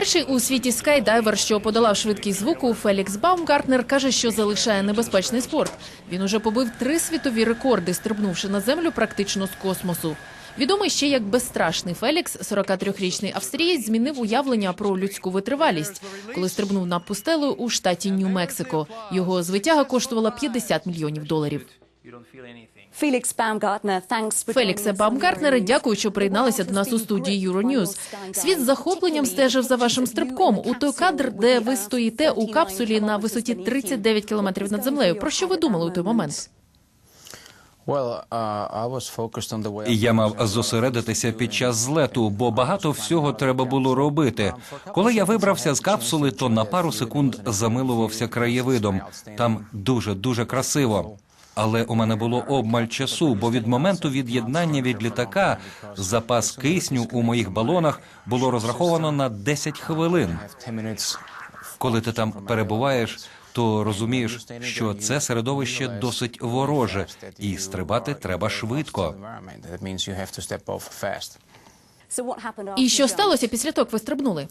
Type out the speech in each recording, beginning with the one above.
Перший у світі скайдайвер, що подолав швидкість звуку, Фелікс Баумгартнер каже, що залишає небезпечний спорт. Він уже побив три світові рекорди, стрибнувши на землю практично з космосу. Відомий ще як безстрашний Фелікс, 43-річний австрієць, змінив уявлення про людську витривалість, коли стрибнув на пустелу у штаті Нью-Мексико. Його звитяга коштувала 50 мільйонів доларів. Фелікс Феліксе Баумгартнере, дякую, що приєдналися до нас у студії Euronews. Світ з захопленням стежив за вашим стрибком у той кадр, де ви стоїте у капсулі на висоті 39 кілометрів над землею. Про що ви думали у той момент? І я мав зосередитися під час злету, бо багато всього треба було робити. Коли я вибрався з капсули, то на пару секунд замилувався краєвидом. Там дуже дуже красиво. Але у мене було обмаль часу, бо від моменту від'єднання від літака запас кисню у моїх балонах було розраховано на 10 хвилин. Коли ти там перебуваєш, то розумієш, що це середовище досить вороже, і стрибати треба швидко. І що сталося після того, як ви стрибнули?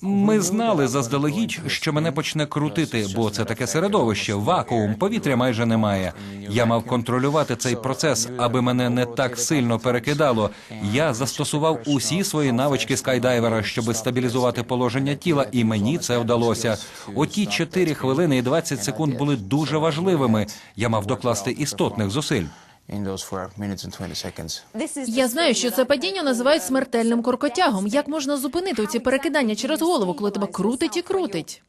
Ми знали заздалегідь, що мене почне крутити, бо це таке середовище, вакуум, повітря майже немає. Я мав контролювати цей процес, аби мене не так сильно перекидало. Я застосував усі свої навички скайдайвера, щоб стабілізувати положення тіла, і мені це вдалося. Оті 4 хвилини і 20 секунд були дуже важливими. Я мав докласти істотних зусиль. Я знаю, що це падіння називають смертельним коркотягом. Як можна зупинити ці перекидання через голову, коли тебе крутить і крутить?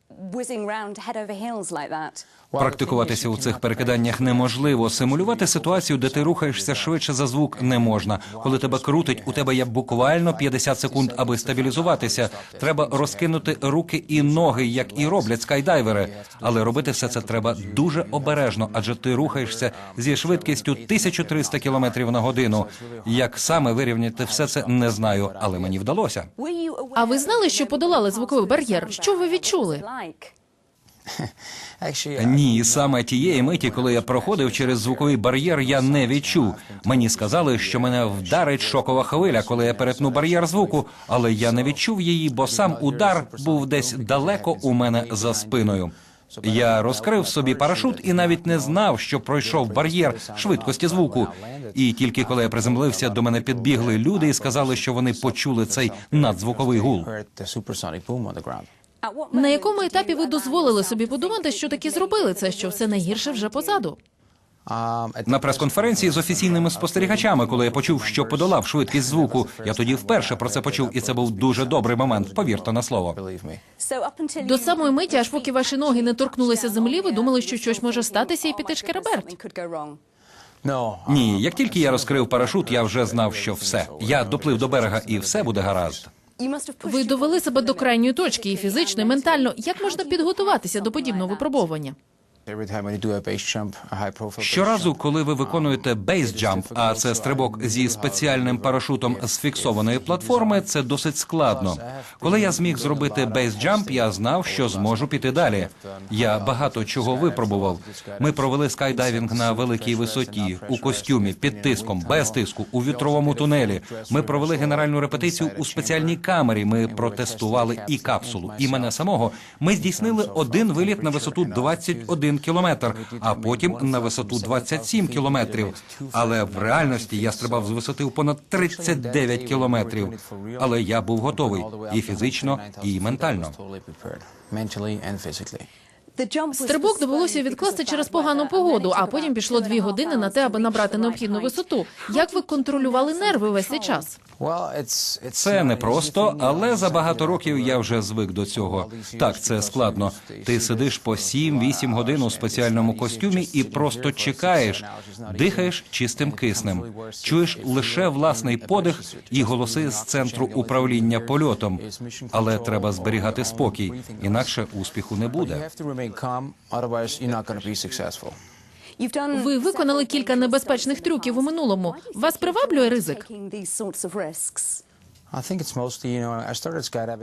Практикуватися у цих перекиданнях неможливо. Симулювати ситуацію, де ти рухаєшся швидше за звук, не можна. Коли тебе крутить, у тебе є буквально 50 секунд, аби стабілізуватися. Треба розкинути руки і ноги, як і роблять скайдайвери. Але робити все це треба дуже обережно, адже ти рухаєшся зі швидкістю 1300 км на годину. Як саме вирівняти все це, не знаю, але мені вдалося. А ви знали, що подолали звуковий бар'єр? Що ви відчули? Ні, саме тієї миті, коли я проходив через звуковий бар'єр, я не відчув. Мені сказали, що мене вдарить шокова хвиля, коли я перетну бар'єр звуку, але я не відчув її, бо сам удар був десь далеко у мене за спиною. Я розкрив собі парашут і навіть не знав, що пройшов бар'єр швидкості звуку. І тільки коли я приземлився, до мене підбігли люди і сказали, що вони почули цей надзвуковий гул. На якому етапі ви дозволили собі подумати, що таки зробили це, що все найгірше вже позаду? На прес-конференції з офіційними спостерігачами, коли я почув, що подолав швидкість звуку, я тоді вперше про це почув, і це був дуже добрий момент. Повірте на слово. До самої миті, аж поки ваші ноги не торкнулися землі, ви думали, що щось може статися і піти шкереберть. Ні, як тільки я розкрив парашут, я вже знав, що все. Я доплив до берега, і все буде гаразд. Ви довели себе до крайньої точки і фізично, і ментально. Як можна підготуватися до подібного випробовування? Щоразу, коли ви виконуєте бейсджамп, а це стрибок зі спеціальним парашутом з фіксованої платформи, це досить складно. Коли я зміг зробити бейсджамп, я знав, що зможу піти далі. Я багато чого випробував. Ми провели скайдайвінг на великій висоті, у костюмі, під тиском, без тиску, у вітровому тунелі. Ми провели генеральну репетицію у спеціальній камері. Ми протестували і капсулу, і мене самого. Ми здійснили один виліт на висоту 21 кілометр, а потім на висоту 27 кілометрів. Але в реальності я стрибав з висоти в понад 39 кілометрів. Але я був готовий і фізично, і ментально. Стрибок довелося відкласти через погану погоду, а потім пішло дві години на те, аби набрати необхідну висоту. Як ви контролювали нерви весь цей час? Це непросто, але за багато років я вже звик до цього. Так, це складно. Ти сидиш по 7-8 годин у спеціальному костюмі і просто чекаєш, дихаєш чистим киснем, чуєш лише власний подих і голоси з центру управління польотом. Але треба зберігати спокій, інакше успіху не буде. Ви виконали кілька небезпечних трюків у минулому. Вас приваблює ризик?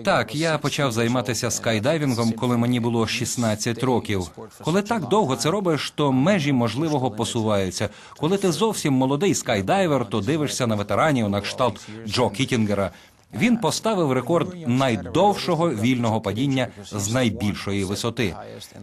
Так, я почав займатися скайдайвінгом, коли мені було 16 років. Коли так довго це робиш, то межі можливого посуваються. Коли ти зовсім молодий скайдайвер, то дивишся на ветеранів на кшталт Джо Кітінгера. Він поставив рекорд найдовшого вільного падіння з найбільшої висоти.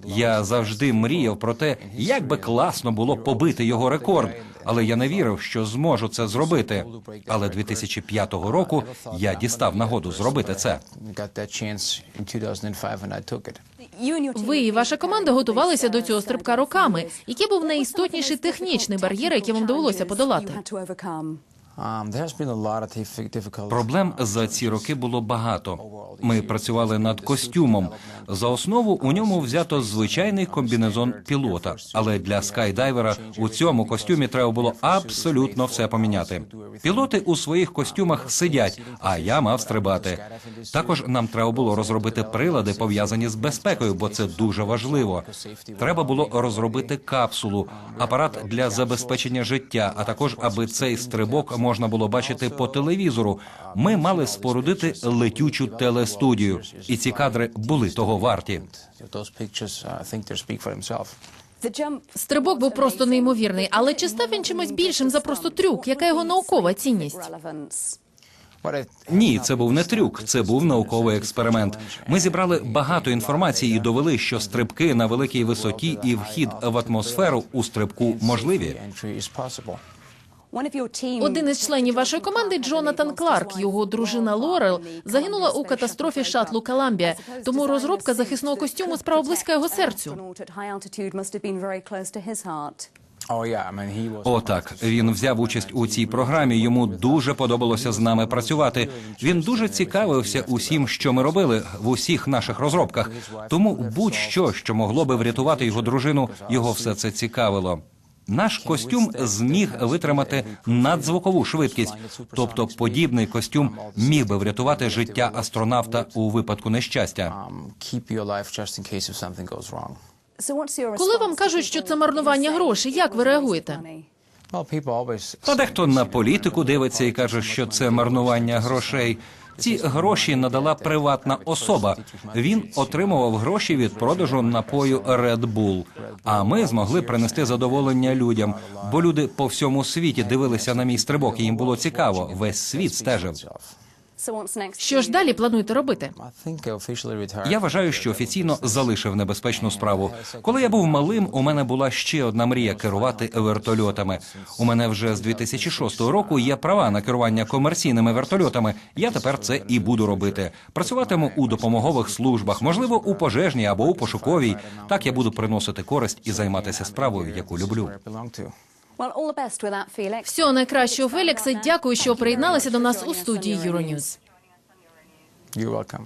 Я завжди мріяв про те, як би класно було побити його рекорд, але я не вірив, що зможу це зробити. Але 2005 року я дістав нагоду зробити це. Got that chance in 2005 and I took it. You and your team Ви і ваша команда готувалися до цього стрибка роками. Який був найістотніший технічний бар'єр, який вам довелося подолати? Um, Проблем за ці роки було багато. Ми працювали над костюмом. За основу у ньому взято звичайний комбінезон пілота. Але для скайдайвера у цьому костюмі треба було абсолютно все поміняти. Пілоти у своїх костюмах сидять, а я мав стрибати. Також нам треба було розробити прилади, пов'язані з безпекою, бо це дуже важливо. Треба було розробити капсулу, апарат для забезпечення життя, а також аби цей стрибок можна було бачити по телевізору. Ми мали спорудити летючу телестудію, і ці кадри були того варті. Стрибок був просто неймовірний, але чи став він чимось більшим за просто трюк? Яка його наукова цінність? Ні, це був не трюк, це був науковий експеримент. Ми зібрали багато інформації і довели, що стрибки на великій висоті і вхід в атмосферу у стрибку можливі. Один із членів вашої команди, Джонатан Кларк, його дружина Лорел, загинула у катастрофі шатлу Коламбія. Тому розробка захисного костюму справа близька його серцю. Oh. О, так він взяв участь у цій програмі. Йому дуже подобалося з нами працювати. Він дуже цікавився усім, що ми робили в усіх наших розробках. Тому будь-що, що могло би врятувати його дружину, його все це цікавило. Наш костюм зміг витримати надзвукову швидкість, тобто подібний костюм міг би врятувати життя астронавта у випадку нещастя. Um, Коли вам кажуть, що це марнування грошей, як ви реагуєте? Та дехто на політику дивиться і каже, що це марнування грошей. Ці гроші надала приватна особа. Він отримував гроші від продажу напою Red Bull. А ми змогли принести задоволення людям, бо люди по всьому світі дивилися на мій стрибок, і їм було цікаво. Весь світ стежив. Що ж далі плануєте робити? Я вважаю, що офіційно залишив небезпечну справу. Коли я був малим, у мене була ще одна мрія керувати вертольотами. У мене вже з 2006 року є права на керування комерційними вертольотами. Я тепер це і буду робити. Працюватиму у допомогових службах, можливо, у пожежній або у пошуковій. Так я буду приносити користь і займатися справою, яку люблю. Всього найкращого, Феліксе. Дякую, що приєдналися до нас у студії Euronews. You're welcome.